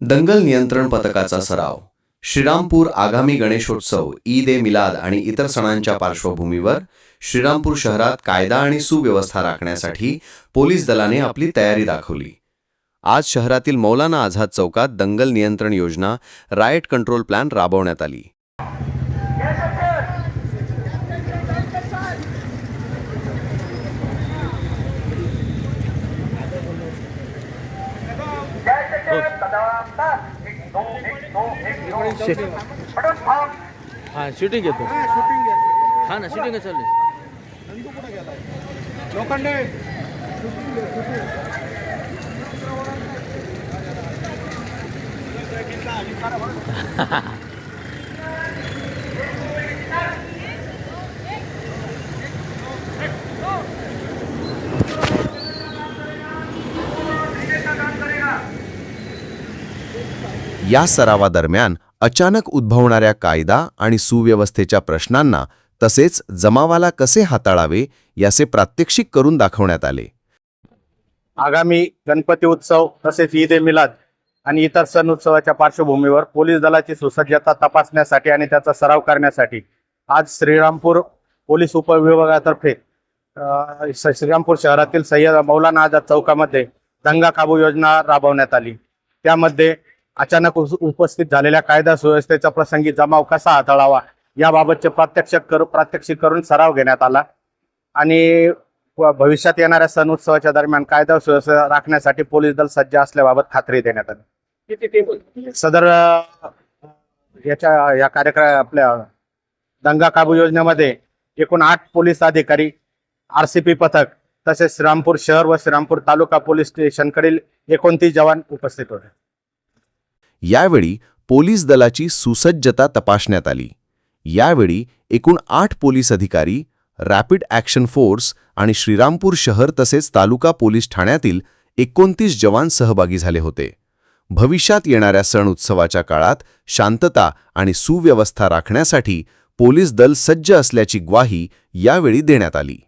दंगल नियंत्रण पथकाचा सराव. श्रीरामपूर आगामी गणेशोत्सव ईद ए मिलाद आणि इतर सणांच्या पार्श्वभूमीवर श्रीरामपूर शहरात कायदा आणि सुव्यवस्था राखण्यासाठी पोलीस दलाने आपली तयारी दाखवली. आज शहरातील मौलाना आझाद चौकात दंगल नियंत्रण योजना रायट कंट्रोल प्लॅन राबवण्यात आली. हा शूटिंग घेतो. हा ना शूटिंग चालू आहे. या सरावादरम्यान अचानक उद्भवणाऱ्या कायदा आणि सुव्यवस्थेच्या प्रश्नांना तसेच जमावाला कसे हाताळावे याचे प्रात्यक्षिक करून दाखवण्यात आले. आगामी गणपती उत्सव तसेच ईद ए मिलाद आणि इतर सण उत्सवाच्या पार्श्वभूमीवर पोलीस दलाची सुसज्जता तपासण्यासाठी आणि त्याचा सराव करण्यासाठी आज श्रीरामपूर पोलीस उपविभागातर्फे श- श्रीरामपूर शहरातील सय्यद मौलाना आझाद चौकामध्ये दंगा काबू योजना राबवण्यात आली. त्यामध्ये अचानक उपस्थित झालेल्या कायदा सुव्यवस्थेचा प्रसंगी जमाव कसा हाताळावा याबाबतचे प्रात्यक्षिक करू प्रात्यक्षिक करून सराव घेण्यात आला. आणि भविष्यात येणाऱ्या सण उत्सवाच्या दरम्यान कायदा सुव्यवस्था राखण्यासाठी पोलीस दल सज्ज असल्याबाबत खात्री देण्यात आली. सदर याच्या या कार्यक्रम आपल्या दंगा काबू योजनेमध्ये एकूण आठ पोलीस अधिकारी आरसीपी पथक तसेच श्रीरामपूर शहर व श्रीरामपूर तालुका पोलीस स्टेशनकडील एकोणतीस जवान उपस्थित होते. यावेळी पोलीस दलाची सुसज्जता तपासण्यात आली. यावेळी एकूण आठ पोलीस अधिकारी रॅपिड ॲक्शन फोर्स आणि श्रीरामपूर शहर तसेच तालुका पोलीस ठाण्यातील एकोणतीस जवान सहभागी झाले होते. भविष्यात येणाऱ्या सण उत्सवाच्या काळात शांतता आणि सुव्यवस्था राखण्यासाठी पोलीस दल सज्ज असल्याची ग्वाही यावेळी देण्यात आली.